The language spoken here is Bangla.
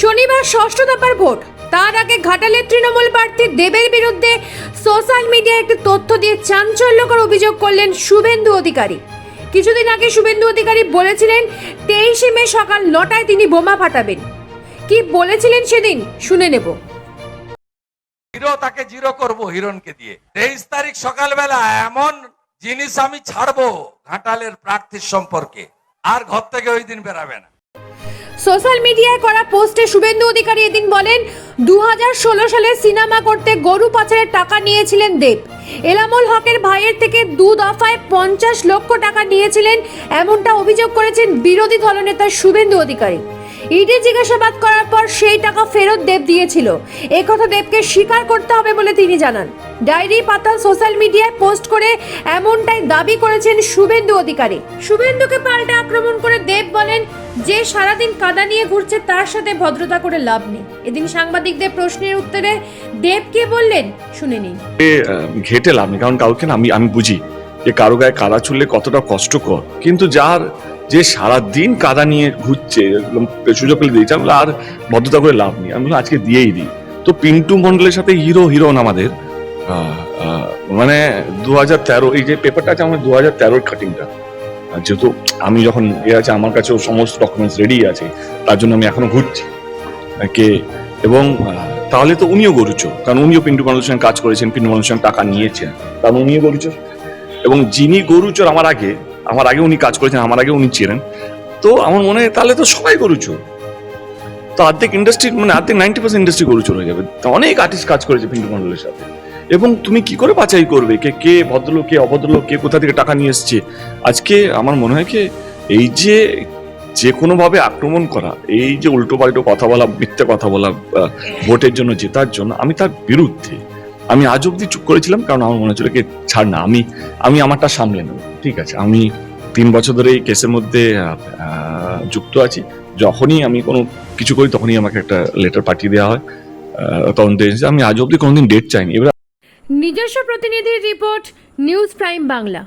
শনিবার ষষ্ঠ দফার ভোট। তার আগে ঘাটালের তৃণমূল প্রার্থী দেবের বিরুদ্ধে সোশ্যাল মিডিয়ায় একটি তথ্য দিয়ে চাঞ্চল্যকর অভিযোগ করলেন শুভেন্দু অধিকারী। কিছুদিন আগে শুভেন্দু অধিকারী বলেছিলেন, তেইশে মে সকাল নটায় তিনি বোমা ফাটাবেন। কি বলেছিলেন সেদিন? শুনে নেব। হিরো তাকে জিরো করব হিরণকে দিয়ে। তেইশ তারিখ সকালবেলা এমন জিনিস আমি ছাড়বো ঘাটালের প্রার্থীর সম্পর্কে। আর ঘর থেকে ওই দিন বেরাবে না। সোশ্যাল মিডিয়ায় করা পোস্টে শুভেন্দু অধিকারী এদিন বলেন দু হাজার ষোলো সালে সিনেমা করতে গরু পাচারের টাকা নিয়েছিলেন দেব। এলামুল হকের ভাইয়ের থেকে দু দফায় পঞ্চাশ লক্ষ টাকা নিয়েছিলেন, এমনটা অভিযোগ করেছেন বিরোধী দলনেতা শুভেন্দু অধিকারী। ইডি জিজ্ঞাসাবাদ করার পর সেই টাকা ফেরত দেব দিয়েছিল। একথা দেবকে স্বীকার করতে হবে বলে তিনি জানান। ডায়েরি পাতা সোশ্যাল মিডিয়ায় পোস্ট করে এমনটাই দাবি করেছেন শুভেন্দু অধিকারী। শুভেন্দুকে পাল্টা আক্রমণ করে দেব বলেন, যে সারাদিন কাদা নিয়ে ঘুরছে তার সাথে ভদ্রতা করে লাভ নেই। এদিন সাংবাদিকদের প্রশ্নের উত্তরে দেব কে বললেন, শুনে নিন। ঘেটে লাভ নেই, কারণ কাউকে না আমি আমি বুঝি। যে কারও গায়ে কাদা ছুললে কতটা কষ্টকর। কিন্তু যার যে সারা দিন কাদা নিয়ে ঘুরছে সুযোগ পেলে দিয়েছে, আমি আর ভদ্রতা করে লাভ নেই। আমি আজকে দিয়েই দিই। তো পিন্টু মন্ডলের সাথে হিরো হিরোন আমাদের। মানে দু হাজার তেরো, এই যে পেপারটা আছে আমার দু হাজার তেরোর কাটিংটা যেহেতু আমি যখন এ আছে, আমার কাছেও সমস্ত ডকুমেন্টস রেডি আছে, তার জন্য আমি এখনও ঘুরছি। কে এবং তাহলে তো উনিও গরুচোর। কারণ উনিও পিন্টু মানুষের সঙ্গে কাজ করেছেন, পিন্টু মানুষের সঙ্গে টাকা নিয়েছেন। কারণ উনিও গরুচোর। এবং যিনি গরু গরুচোর আমার আগে আমার আগে উনি কাজ করেছেন, আমার আগে উনি চেনেন তো আমার মনে হয় তাহলে তো সবাই গরু গরুচোর। তো অর্ধেক ইন্ডাস্ট্রি মানে অর্ধেক নাইনটি পার্সেন্ট ইন্ডাস্ট্রি গরুচোর হয়ে যাবে। অনেক আর্টিস্ট কাজ করেছে পিন্টু মন্ডলের সাথে। এবং তুমি কি করে বাছাই করবে? কে কে ভদ্রলোক, কে অভদ্রলোক, কে কোথা থেকে টাকা নিয়ে এসছে? আজকে আমার মনে হয় কি, এই যে যে কোনোভাবে আক্রমণ করা, এই যে উল্টো পাল্টো কথা বলা, মিথ্যে কথা বলা ভোটের জন্য জেতার জন্য, আমি তার বিরুদ্ধে। আমি আজ অব্দি চুপ করেছিলাম, কারণ আমার মনে হচ্ছিল কি, ছাড় না, আমি আমি আমারটা সামলে নেব, ঠিক আছে? আমি তিন বছর ধরে এই কেসের মধ্যে যুক্ত আছি। যখনই আমি কোনো কিছু করি, তখনই আমাকে একটা লেটার পাঠিয়ে দেওয়া হয় তখন আমি আজ অব্দি কোনোদিন ডেট চাইনি। এবার নিজস্ব প্রতিনিধির রিপোর্ট নিউজ প্রাইম বাংলা